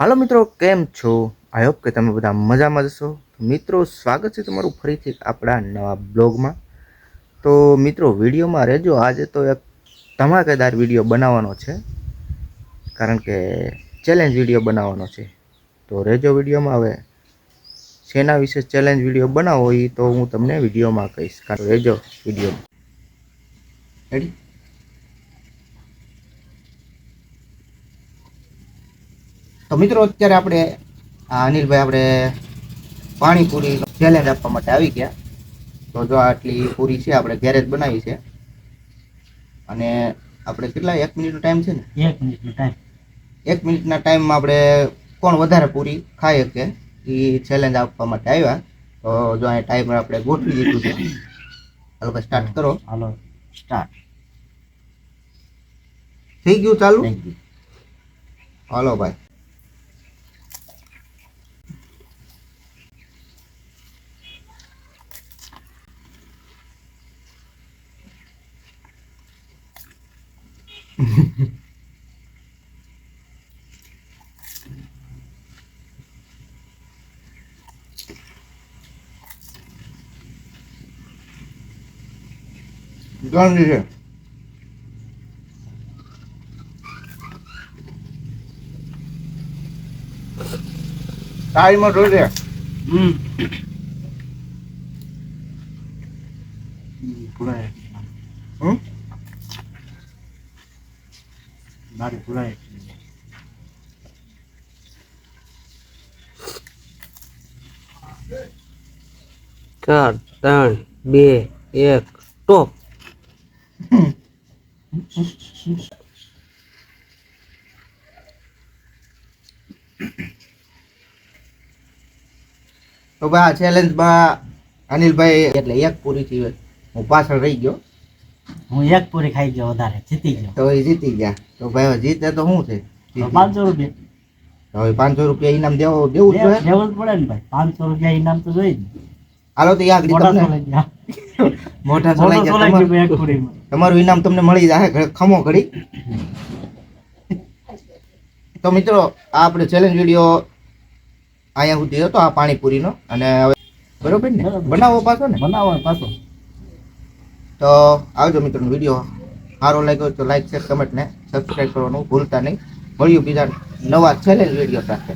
હાલો મિત્રો, કેમ છો? આઈ હોપ કે તમે બધા મજામાં જશો મિત્રો, સ્વાગત છે તમારું ફરીથી આપણા નવા બ્લોગમાં. તો મિત્રો, વિડીયોમાં રહેજો. આજે તો એક ધમાકેદાર વીડિયો બનાવવાનો છે. કારણ કે ચેલેન્જ વીડિયો બનાવવાનો છે. તો રહેજો વિડીયોમાં હવે. શેના વિશે ચેલેન્જ વીડિયો બનાવો એ તો હું તમને વિડીયોમાં કહીશ. કારણ રહેજો વિડીયોમાં. રેડી તો મિત્રો અત્યારે આપણે આ અનિલભાઈ આપણે પાણીપુરી ચેલેન્જ આપવા માટે આવી ગયા. તો જો આટલી પૂરી છે આપણે ઘેરે જ બનાવી છે. અને આપણે કેટલા એક મિનિટનો ટાઈમ છે ને? એક મિનિટનો ટાઈમ એક મિનિટના ટાઈમમાં આપણે કોણ વધારે પૂરી ખાઈ શકે એ ચેલેન્જ આપવા માટે આવ્યા. તો જો અહીંયા ટાઈમર આપણે ગોઠવી દીધું છે. હાલો ભાઈ સ્ટાર્ટ કરો. હાલો. સ્ટાર્ટ થઈ ગયું ચાલુ? હાલો ભાઈ. ગાંધી છે ટાઈમર જોઈ હમ પુરાય હમ મારી ચાર, ત્રણ, બે, એક ટોપ તો આ ચેલેન્જમાં અનિલભાઈ એટલે એક પૂરી થઈ હું પાછળ રહી ગયો. હું એક પૂરી ખાઈ ગયો વધારે જીતી ગયો. તો એ જીતી ગયા. તો ભાઈ જીતે તો શું છે? પાંચસો રૂપિયા. હવે પાંચસો રૂપિયા ઇનામ દેવો દેવું જોઈએ. દેવું પડે ને ભાઈ. પાંચસો રૂપિયા ઇનામ તો જોઈએ હાલો તો યાદ મોટા સોલાઈ ગયા. તમારું ઇનામ તમને મળી જાય. ખમો ઘડી. તો મિત્રો આ આપણે ચેલેન્જ વીડિયો અહીંયા સુધી હતો આ પાણીપુરીનો. અને હવે બરોબર ને? બનાવો પાછો ને. બનાવો પાછો. તો આવજો મિત્રો વીડિયો. સારો લાગ્યો તો લાઈક શેર કમેન્ટ ને સબસ્ક્રાઈબ કરવાનું ભૂલતા નહીં. મળ્યું બીજા નવા ચેલેન્જ વીડિયો સાથે.